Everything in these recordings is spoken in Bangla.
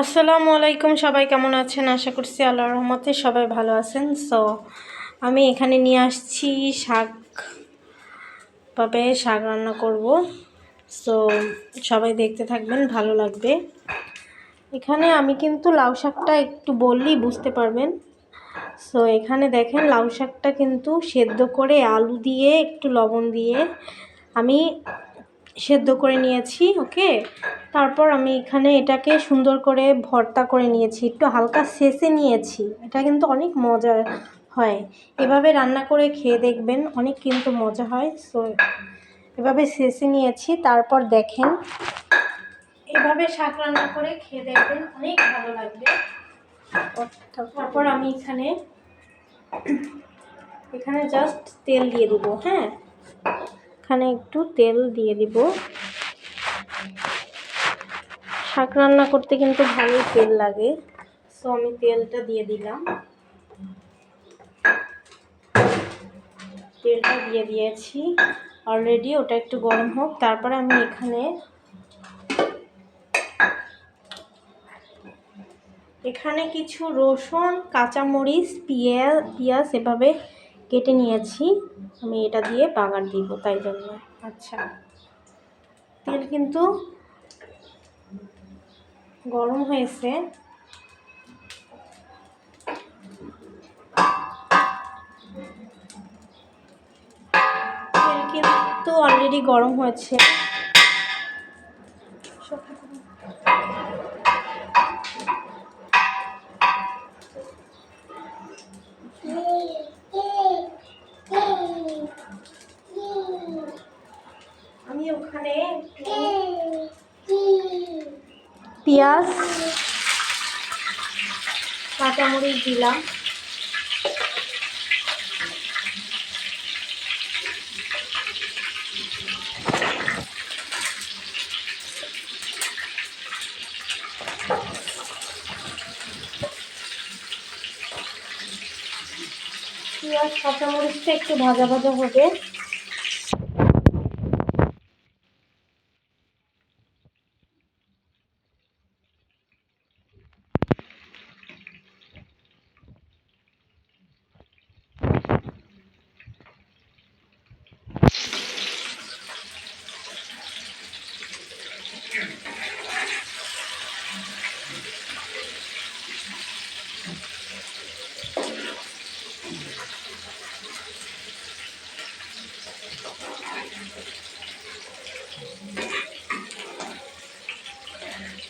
আসসালামু আলাইকুম, সবাই কেমন আছেন? আশা করছি আল্লাহ রহমতে সবাই ভালো আছেন। সো আমি এখানে নিয়ে আসছি শাক পাবে শাক রান্না করব। সো সবাই দেখতে থাকবেন, ভালো লাগবে। এখানে আমি কিন্তু লাউ শাকটা একটু বললেই বুঝতে পারবেন। সো এখানে দেখেন লাউ শাকটা কিন্তু সেদ্ধ করে আলু দিয়ে, একটু লবণ দিয়ে আমি সেদ্ধ করে নিয়েছি, ওকে? তারপর আমি এখানে এটাকে সুন্দর করে ভর্তা করে নিয়েছি, একটু হালকা শেষে নিয়েছি। এটা কিন্তু অনেক মজার হয়। এভাবে রান্না করে খেয়ে দেখবেন অনেক কিন্তু মজা হয়। সো, এভাবে শেষে নিয়েছি, তারপর দেখেন। এভাবে শাক রান্না করে খেয়ে দেখবেন অনেক ভালো লাগবে। তারপর আমি এখানে এখানে জাস্ট তেল দিয়ে দেবো হ্যাঁ? এখানে একটু তেল দিয়ে দিব। শাক রান্না করতে কিন্তু ভালোই তেল লাগে সো আমি তেলটা দিয়ে দিলাম। তেলটা দিয়ে দিয়েছি। অলরেডি ওটা একটু গরম হোক, তারপরে আমি এখানে এখানে কিছু রসুন, কাঁচামরিচ পিঁয়াজ পিঁয়াজ এভাবে কেটে নিয়েছি। আমি এটা দিয়ে বাগার দিব, তাই জন্য। আচ্ছা। তেল কিন্তু গরম হয়েছে। তেল কিন্তু অলরেডি গরম হয়েছে আমি ওখানে পেঁয়াজ কাঁচামরিচ দিলাম। পেঁয়াজ কাঁচামরিচটা একটু ভাজা ভাজা হবে।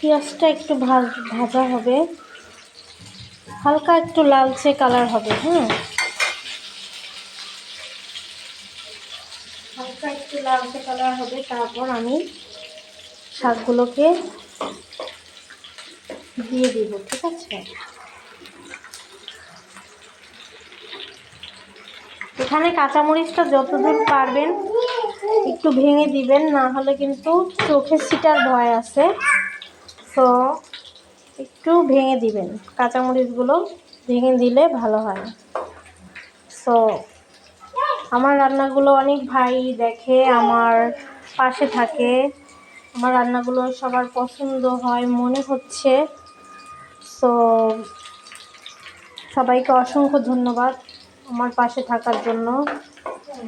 পেঁয়াজটা একটু ভাজা হবে। হালকা একটু লালচে কালার হবে হ্যাঁ? হালকা একটু লালচে কালার হবে, তারপর আমি শাকগুলোকে দিয়ে দিব, ঠিক আছে? এখানে কাঁচামরিচটা যতদূর পারবেন একটু ভেঙে দিবেন, না হলে কিন্তু চোখে সিটার ভয় আছে। তো একটু ভেঙে দিবেন। কাঁচামরিচগুলো ভেঙে দিলে ভালো হয়। সো আমার রান্নাগুলো অনেক ভাই দেখে, আমার পাশে থাকে। আমার রান্নাগুলো সবার পছন্দ হয়, মনে হচ্ছে। সো সবাইকে অসংখ্য ধন্যবাদ আমার পাশে থাকার জন্য,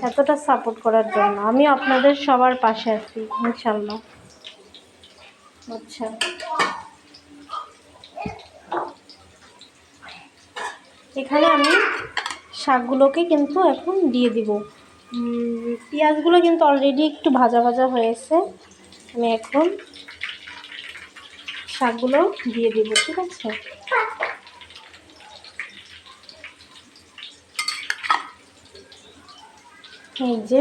এতটা সাপোর্ট করার জন্য। আমি আপনাদের সবার পাশে আছি, ইনশাল্লাহ। আচ্ছা। এখানে আমি শাকগুলোকে কিন্তু এখন দিয়ে দিব। পেঁয়াজগুলো কিন্তু অলরেডি একটু ভাজা ভাজা হয়েছে। আমি এখন শাকগুলো দিয়ে দিব, ঠিক আছে? এই যে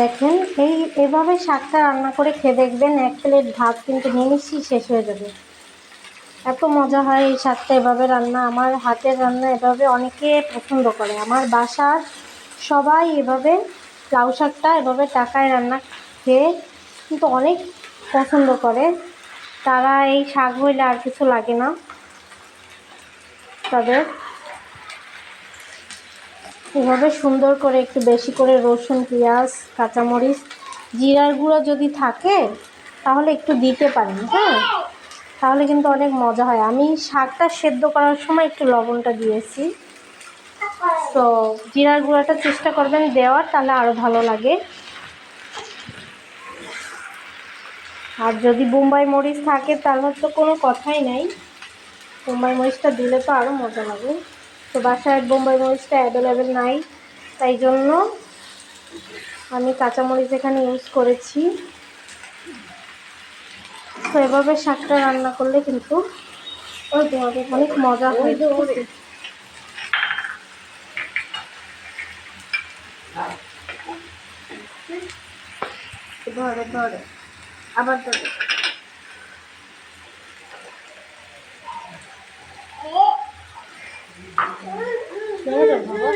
দেখেন, এই, এভাবে শাকটা রান্না করে খেয়ে দেখবেন এক প্লেট ভাত কিন্তু নিমিশই শেষ হয়ে যাবে। এত মজা হয় এই শাকটা এভাবে রান্না। আমার হাতের রান্না এভাবে অনেকে পছন্দ করে। আমার বাসার সবাই এভাবে লাউ শাকটা এভাবে টাকায় রান্না খেয়ে কিন্তু অনেক পছন্দ করে। তারা এই শাক হইলে আর কিছু লাগে না। তাদের এভাবে সুন্দর করে একটু বেশি করে রসুন, পেঁয়াজ, কাঁচামরিচ, জিরার গুঁড়ো যদি থাকে, তাহলে একটু দিতে পারেন হ্যাঁ? তাহলে কিন্তু অনেক মজা হয়। আমি শাকটা সেদ্ধ করার সময় একটু লবণটা দিয়েছি। তো জিরার গুঁড়োটা চেষ্টা করবেন দেওয়ার, তাহলে আরও ভালো লাগে। আর যদি বোম্বাই মরিচ থাকে, তাহলে তো কোনো কথাই নাই। বোম্বাই মরিচটা দিলে তো আরও মজা লাগে। তো বাসায় বোম্বাই মরিচটা অ্যাভেলেবেল নাই। তাই জন্য আমি কাঁচামরিচ এখানে ইউজ করেছি। তো এভাবে শাকটা রান্না করলে কিন্তু ওই তোমাদের অনেক মজা হয়ে হয়। ধরে ধরে। আবার ধরে। Nerede baba?